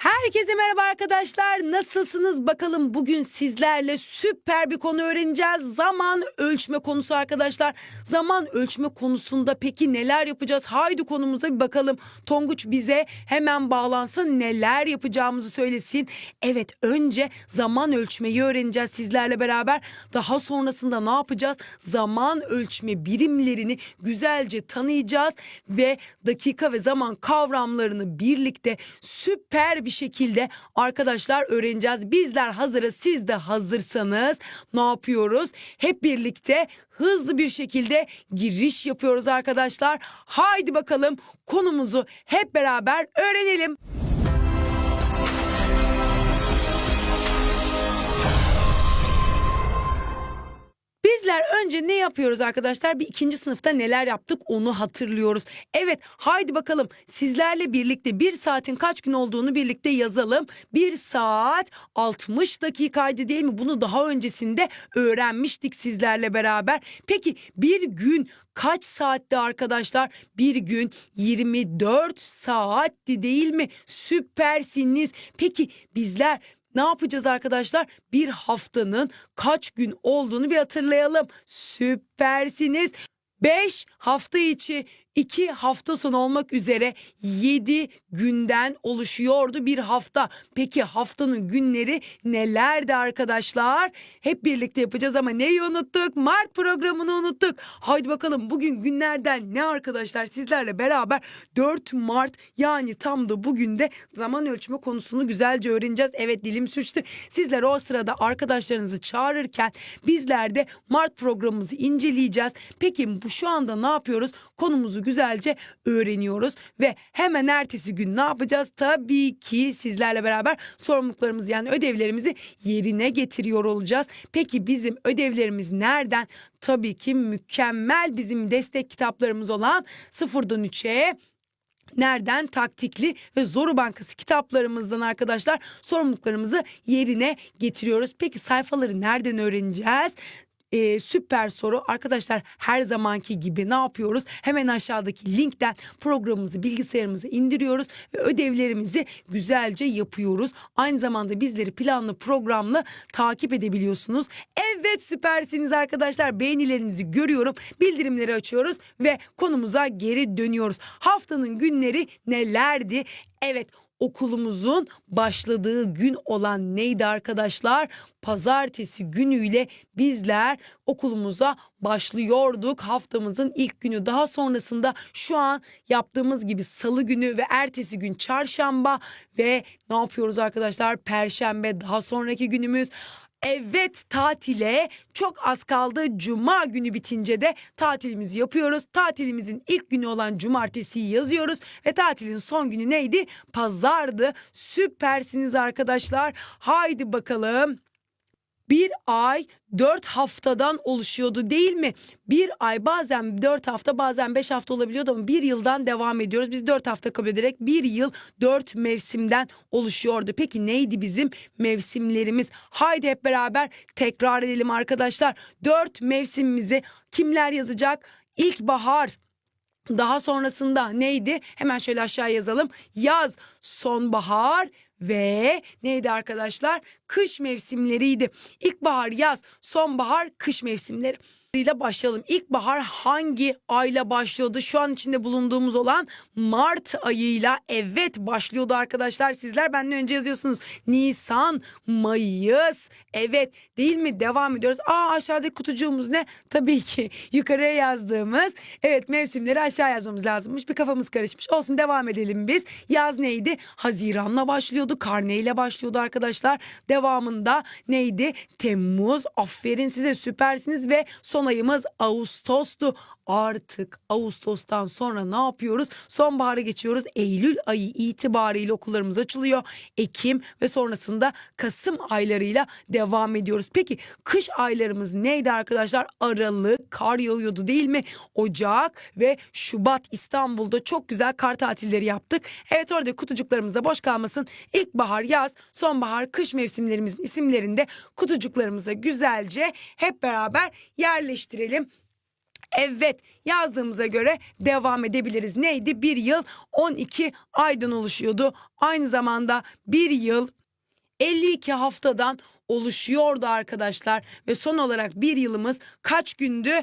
Herkese merhaba arkadaşlar. Nasılsınız bakalım? Bugün sizlerle süper bir konu öğreneceğiz. Zaman ölçme konusu arkadaşlar. Zaman ölçme konusunda peki neler yapacağız? Haydi konumuza bir bakalım. Tonguç bize hemen bağlansın. Neler yapacağımızı söylesin. Evet önce zaman ölçmeyi öğreneceğiz sizlerle beraber. Daha sonrasında ne yapacağız? Zaman ölçme birimlerini güzelce tanıyacağız ve dakika ve zaman kavramlarını birlikte süper bir şekilde arkadaşlar öğreneceğiz. Bizler hazırız. Siz de hazırsanız ne yapıyoruz? Hep birlikte hızlı bir şekilde giriş yapıyoruz arkadaşlar. Haydi bakalım konumuzu hep beraber öğrenelim. Bizler önce ne yapıyoruz arkadaşlar? Bir ikinci sınıfta neler yaptık onu hatırlıyoruz. Evet haydi bakalım sizlerle birlikte bir saatin kaç gün olduğunu birlikte yazalım. Bir saat 60 dakikaydı değil mi? Bunu daha öncesinde öğrenmiştik sizlerle beraber. Peki bir gün kaç saatti arkadaşlar? Bir gün 24 saatti değil mi? Süpersiniz. Peki bizler ne yapacağız arkadaşlar? Bir haftanın kaç gün olduğunu bir hatırlayalım. Süpersiniz. 5 hafta içi 2 hafta sonu olmak üzere 7 günden oluşuyordu bir hafta. Peki haftanın günleri nelerdi arkadaşlar? Hep birlikte yapacağız ama neyi unuttuk? Mart programını unuttuk. Haydi bakalım bugün günlerden ne arkadaşlar sizlerle beraber 4 Mart yani tam da bugün de zaman ölçme konusunu güzelce öğreneceğiz. Evet dilim sürçtü. Sizler o sırada arkadaşlarınızı çağırırken bizler de Mart programımızı inceleyeceğiz. Peki bu şu anda ne yapıyoruz? Konumuzu güzelce öğreniyoruz ve hemen ertesi gün ne yapacağız? Tabii ki sizlerle beraber sorumluluklarımızı yani ödevlerimizi yerine getiriyor olacağız. Peki bizim ödevlerimiz nereden? Tabii ki mükemmel bizim destek kitaplarımız olan sıfırdan 3'e Nereden? Taktikli ve Zoru Bankası kitaplarımızdan arkadaşlar sorumluluklarımızı yerine getiriyoruz. Peki sayfaları nereden öğreneceğiz? Ee, süper soru. Arkadaşlar her zamanki gibi ne yapıyoruz? Hemen aşağıdaki linkten programımızı bilgisayarımıza indiriyoruz ve ödevlerimizi güzelce yapıyoruz. Aynı zamanda bizleri planlı programlı takip edebiliyorsunuz. Evet süpersiniz arkadaşlar. Beğenilerinizi görüyorum. Bildirimleri açıyoruz ve konumuza geri dönüyoruz. Haftanın günleri nelerdi? Evet okulumuzun başladığı gün olan neydi arkadaşlar? Pazartesi günüyle bizler okulumuza başlıyorduk. Haftamızın ilk günü daha sonrasında şu an yaptığımız gibi salı günü ve ertesi gün çarşamba ve ne yapıyoruz arkadaşlar? Perşembe daha sonraki günümüz. Evet tatile çok az kaldı. Cuma günü bitince de tatilimizi yapıyoruz. Tatilimizin ilk günü olan cumartesiyi yazıyoruz ve tatilin son günü neydi? Pazardı. Süpersiniz arkadaşlar. Haydi bakalım. Bir ay dört haftadan oluşuyordu değil mi? Bir ay bazen dört hafta bazen beş hafta olabiliyordu ama bir yıldan devam ediyoruz. Biz dört hafta kabul ederek bir yıl dört mevsimden oluşuyordu. Peki neydi bizim mevsimlerimiz? Haydi hep beraber tekrar edelim arkadaşlar. Dört mevsimimizi kimler yazacak? İlkbahar, daha sonrasında neydi? Hemen şöyle aşağı yazalım. Yaz, sonbahar ve neydi arkadaşlar? Kış mevsimleriydi. İlkbahar, yaz, sonbahar, kış mevsimleri ile başlayalım. İlkbahar hangi ayla başlıyordu? Şu an içinde bulunduğumuz olan Mart ayıyla evet başlıyordu arkadaşlar. Sizler benden önce yazıyorsunuz. Nisan, Mayıs. Evet değil mi? Devam ediyoruz. Aa aşağıdaki kutucuğumuz ne? Tabii ki yukarıya yazdığımız. Evet mevsimleri aşağı yazmamız lazımmış. Bir kafamız karışmış. Olsun devam edelim biz. Yaz neydi? Haziranla başlıyordu. Karneyle başlıyordu arkadaşlar. Devamında neydi? Temmuz. Aferin size süpersiniz ve son ayımız Ağustos'tu. Artık Ağustos'tan sonra ne yapıyoruz? Sonbahara geçiyoruz. Eylül ayı itibariyle okullarımız açılıyor. Ekim ve sonrasında Kasım aylarıyla devam ediyoruz. Peki kış aylarımız neydi arkadaşlar? Aralık, kar yağıyordu değil mi? Ocak ve Şubat İstanbul'da çok güzel kar tatilleri yaptık. Evet orada kutucuklarımız da boş kalmasın. İlkbahar, yaz, sonbahar, kış mevsimlerimizin isimlerinde kutucuklarımıza güzelce hep beraber yerleştirelim. Evet yazdığımıza göre devam edebiliriz. Neydi? Bir yıl 12 aydan oluşuyordu. Aynı zamanda bir yıl 52 haftadan oluşuyordu arkadaşlar. Ve son olarak bir yılımız kaç gündü?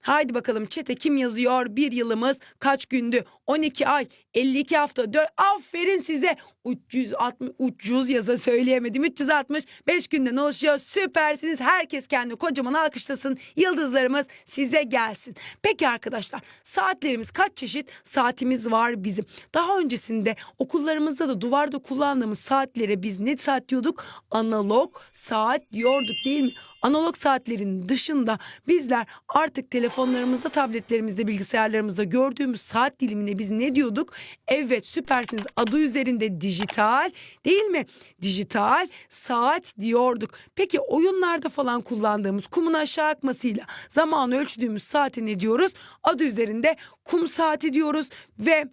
Haydi bakalım çete kim yazıyor? Bir yılımız kaç gündü? 12 ay, 52 hafta. 4, aferin size. 360, 300 yaza söyleyemedim. 365 günden oluşuyor. Süpersiniz. Herkes kendini kocaman alkışlasın. Yıldızlarımız size gelsin. Peki arkadaşlar saatlerimiz kaç çeşit saatimiz var bizim? Daha öncesinde okullarımızda da duvarda kullandığımız saatlere biz ne saat diyorduk? Analog saat diyorduk değil mi? Analog saatlerin dışında bizler artık telefonlarımızda, tabletlerimizde, bilgisayarlarımızda gördüğümüz saat dilimine biz ne diyorduk? Evet süpersiniz adı üzerinde dijital değil mi? Dijital saat diyorduk. Peki oyunlarda falan kullandığımız kumun aşağı akmasıyla zamanı ölçtüğümüz saate ne diyoruz? Adı üzerinde kum saati diyoruz ve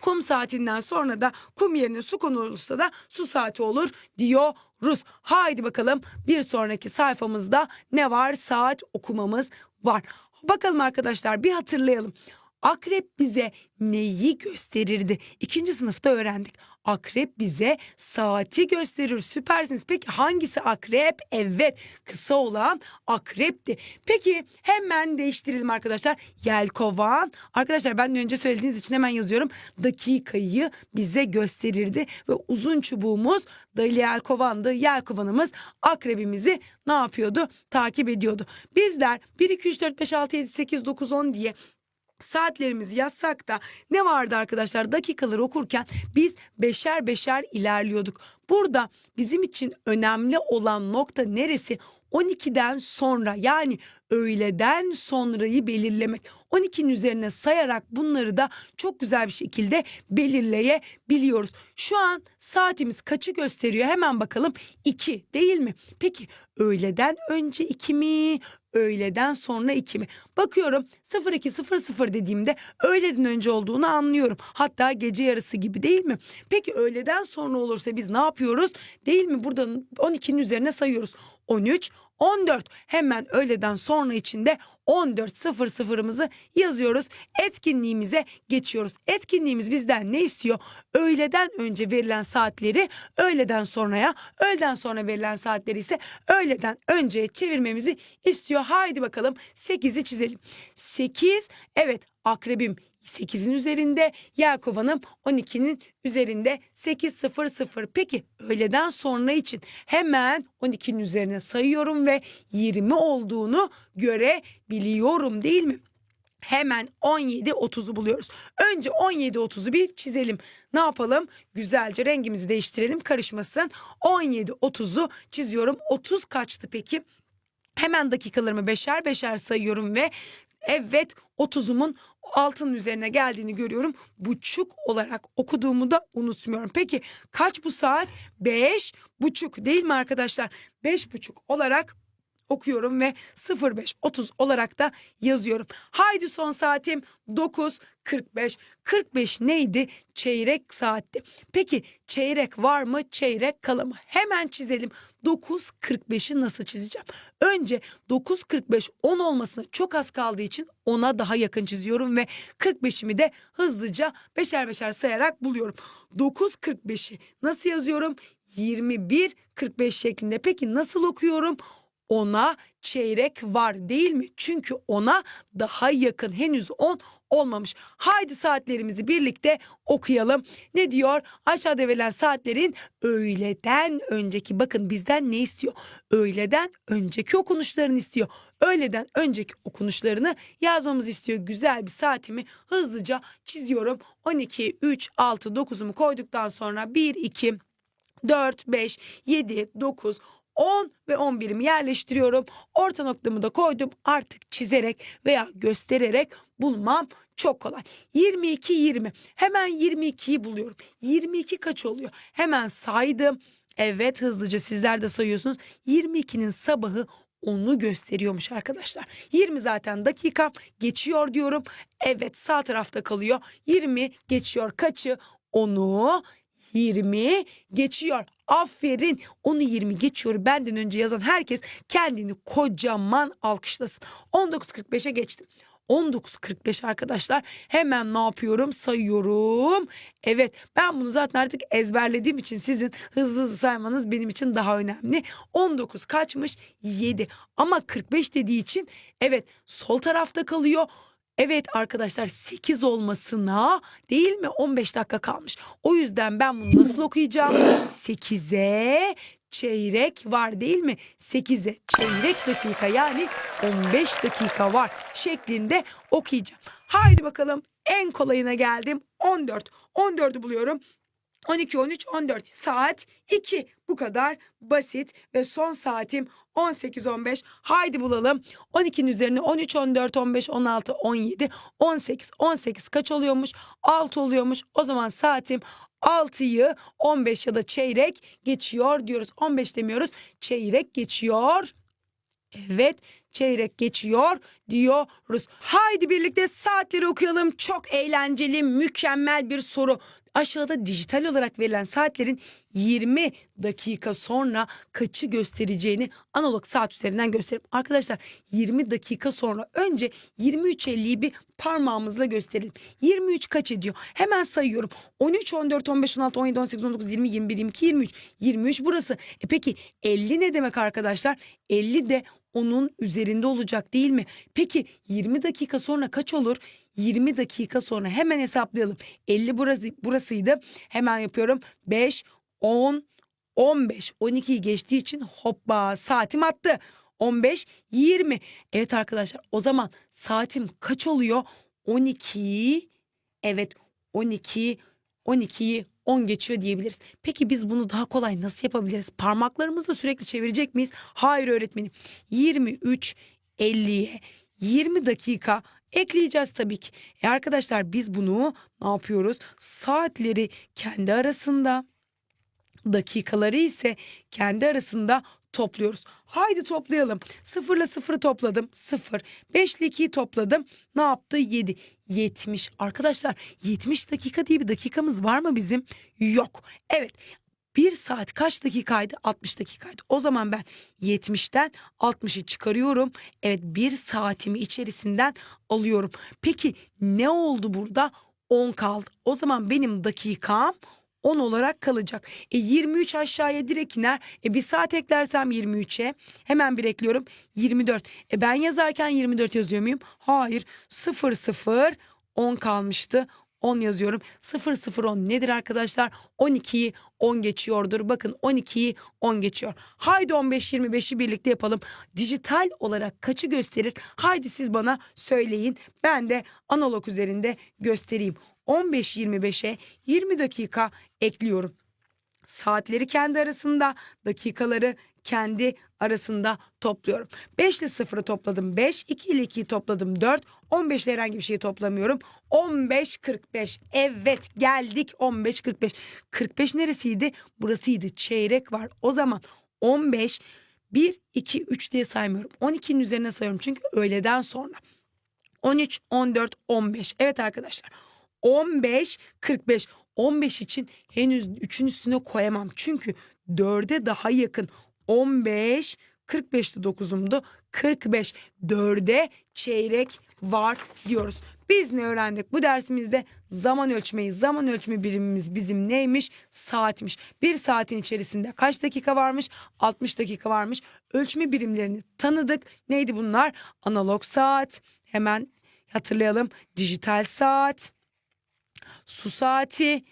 Kum saatinden sonra da kum yerine su konulursa da su saati olur diyoruz. Haydi bakalım bir sonraki sayfamızda ne var? Saat okumamız var. Bakalım arkadaşlar bir hatırlayalım. Akrep bize neyi gösterirdi? İkinci sınıfta öğrendik. Akrep bize saati gösterir. Süpersiniz. Peki hangisi akrep? Evet kısa olan akrepti. Peki hemen değiştirelim arkadaşlar. Yelkovan. Arkadaşlar ben de önce söylediğiniz için hemen yazıyorum. Dakikayı bize gösterirdi. Ve uzun çubuğumuz da yelkovandı. Yelkovanımız akrebimizi ne yapıyordu? Takip ediyordu. Bizler 1, 2, 3, 4, 5, 6, 7, 8, 9, 10 diye saatlerimizi yazsak da ne vardı arkadaşlar dakikaları okurken biz beşer beşer ilerliyorduk. Burada bizim için önemli olan nokta neresi? 12'den sonra yani öğleden sonrayı belirlemek. 12'nin üzerine sayarak bunları da çok güzel bir şekilde belirleyebiliyoruz. Şu an saatimiz kaçı gösteriyor? Hemen bakalım 2 değil mi? Peki öğleden önce 2 mi? Öğleden sonra 2 mi? Bakıyorum 0200 dediğimde öğleden önce olduğunu anlıyorum. Hatta gece yarısı gibi değil mi? Peki öğleden sonra olursa biz ne yapıyoruz? Değil mi? Burada 12'nin üzerine sayıyoruz. 13, 14 hemen öğleden sonra içinde 14.00'ımızı yazıyoruz. Etkinliğimize geçiyoruz. Etkinliğimiz bizden ne istiyor? Öğleden önce verilen saatleri öğleden sonraya, öğleden sonra verilen saatleri ise öğleden önceye çevirmemizi istiyor. Haydi bakalım 8'i çizelim. 8 evet akrebim 8'in üzerinde, Yelkovan'ım 12'nin üzerinde 8.00. Peki öğleden sonra için hemen 12'nin üzerine sayıyorum ve 20 olduğunu görebiliyorum değil mi? Hemen 17.30'u buluyoruz. Önce 17.30'u bir çizelim. Ne yapalım? Güzelce rengimizi değiştirelim karışmasın. 17.30'u çiziyorum. 30 kaçtı peki? Hemen dakikalarımı beşer beşer sayıyorum ve evet 30'umun altının üzerine geldiğini görüyorum. Buçuk olarak okuduğumu da unutmuyorum. Peki kaç bu saat? Beş buçuk değil mi arkadaşlar? Beş buçuk olarak okuyorum ve 05.30 olarak da yazıyorum. Haydi son saatim 9.45. 45 neydi? Çeyrek saatti. Peki çeyrek var mı? Çeyrek kala mı? Hemen çizelim. 9.45'i nasıl çizeceğim? Önce 9.45 10 olmasına çok az kaldığı için 10'a daha yakın çiziyorum ve 45'imi de hızlıca beşer beşer sayarak buluyorum. 9.45'i nasıl yazıyorum? 21.45 şeklinde. Peki nasıl okuyorum? Ona çeyrek var değil mi? Çünkü ona daha yakın henüz 10 olmamış. Haydi saatlerimizi birlikte okuyalım. Ne diyor? Aşağıda verilen saatlerin öğleden önceki bakın bizden ne istiyor? Öğleden önceki okunuşlarını istiyor. Öğleden önceki okunuşlarını yazmamızı istiyor. Güzel bir saatimi hızlıca çiziyorum. 12, 3, 6, 9'umu koyduktan sonra 1, 2, 4, 5, 7, 9, 10 ve 11'imi yerleştiriyorum. Orta noktamı da koydum. Artık çizerek veya göstererek bulmam çok kolay. 22 20. Hemen 22'yi buluyorum. 22 kaç oluyor? Hemen saydım. Evet hızlıca sizler de sayıyorsunuz. 22'nin sabahı onu gösteriyormuş arkadaşlar. 20 zaten dakika geçiyor diyorum. Evet sağ tarafta kalıyor. 20 geçiyor kaçı? Onu 20 geçiyor. Aferin onu 20 geçiyor. Benden önce yazan herkes kendini kocaman alkışlasın. 19.45'e geçtim. 19.45 arkadaşlar. Hemen ne yapıyorum? Sayıyorum. Evet ben bunu zaten artık ezberlediğim için sizin hızlı hızlı saymanız benim için daha önemli. 19 kaçmış? 7. Ama 45 dediği için evet sol tarafta kalıyor. Evet arkadaşlar 8 olmasına değil mi 15 dakika kalmış. O yüzden ben bunu nasıl okuyacağım? 8'e çeyrek var değil mi? 8'e çeyrek dakika yani 15 dakika var şeklinde okuyacağım. Haydi bakalım en kolayına geldim 14. 14'ü buluyorum. 12, 13, 14 saat 2 bu kadar basit ve son saatim 18, 15 haydi bulalım. 12'nin üzerine 13, 14, 15, 16, 17, 18, 18 kaç oluyormuş? 6 oluyormuş. O zaman saatim 6'yı 15 ya da çeyrek geçiyor diyoruz. 15 demiyoruz. Çeyrek geçiyor. Evet çeyrek geçiyor diyoruz. Haydi birlikte saatleri okuyalım. Çok eğlenceli, mükemmel bir soru. Aşağıda dijital olarak verilen saatlerin 20 dakika sonra kaçı göstereceğini analog saat üzerinden göstereyim. Arkadaşlar 20 dakika sonra önce 23.50'yi bir parmağımızla gösterelim. 23 kaç ediyor? Hemen sayıyorum. 13, 14, 15, 16, 17, 18, 19, 20, 21, 22, 23. 23 burası. E peki 50 ne demek arkadaşlar? 50 de onun üzerinde olacak değil mi? Peki 20 dakika sonra kaç olur? 20 dakika sonra hemen hesaplayalım. 50 burası, burasıydı. Hemen yapıyorum. 5, 10, 15, 12'yi geçtiği için hoppa saatim attı. 15, 20. Evet arkadaşlar o zaman saatim kaç oluyor? 12, evet 12, 12'yi 10 geçiyor diyebiliriz. Peki biz bunu daha kolay nasıl yapabiliriz? Parmaklarımızla sürekli çevirecek miyiz? Hayır öğretmenim. 23, 50'ye 20 dakika ekleyeceğiz tabii ki. E arkadaşlar biz bunu ne yapıyoruz? Saatleri kendi arasında dakikaları ise kendi arasında topluyoruz. Haydi toplayalım. 0 ile 0'ı topladım. 0. 5 ile 2'yi topladım. Ne yaptı? 7. 70. Arkadaşlar 70 dakika diye bir dakikamız var mı bizim? Yok. Evet. Bir saat kaç dakikaydı? 60 dakikaydı. O zaman ben 70'ten 60'ı çıkarıyorum. Evet bir saatimi içerisinden alıyorum. Peki ne oldu burada? 10 kaldı. O zaman benim dakikam 10 olarak kalacak. E 23 aşağıya direkt iner. E bir saat eklersem 23'e hemen bir ekliyorum 24. E ben yazarken 24 yazıyor muyum? Hayır 0 0 10 kalmıştı. 10 yazıyorum. 0 0 10 nedir arkadaşlar? 12'yi 10 geçiyordur. Bakın 12'yi 10 geçiyor. Haydi 15 25'i birlikte yapalım. Dijital olarak kaçı gösterir? Haydi siz bana söyleyin. Ben de analog üzerinde göstereyim. 15 25'e 20 dakika ekliyorum. Saatleri kendi arasında, dakikaları kendi arasında topluyorum. 5 ile 0'ı topladım 5, 2 ile 2'yi topladım 4, 15 ile herhangi bir şeyi toplamıyorum. 15 45. Evet geldik 15 45. 45 neresiydi? Burasıydı. Çeyrek var. O zaman 15 1 2 3 diye saymıyorum. 12'nin üzerine sayıyorum çünkü öğleden sonra. 13 14 15. Evet arkadaşlar. 15 45. 15 için henüz 3'ün üstüne koyamam. Çünkü 4'e daha yakın. 15 45'ti 9'umdu. 45 4'e çeyrek var diyoruz. Biz ne öğrendik bu dersimizde? Zaman ölçmeyi, zaman ölçme birimimiz bizim neymiş? Saatmiş. Bir saatin içerisinde kaç dakika varmış? 60 dakika varmış. Ölçme birimlerini tanıdık. Neydi bunlar? Analog saat, hemen hatırlayalım. Dijital saat, su saati,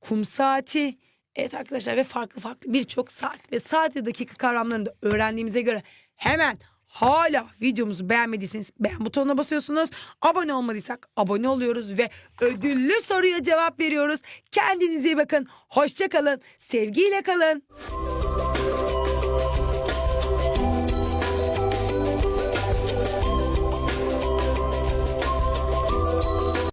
kum saati. Evet arkadaşlar ve farklı farklı birçok saat ve saat dakika kavramlarını da öğrendiğimize göre hemen hala videomuzu beğenmediyseniz beğen butonuna basıyorsunuz. Abone olmadıysak abone oluyoruz ve ödüllü soruya cevap veriyoruz. Kendinize iyi bakın. Hoşça kalın. Sevgiyle kalın.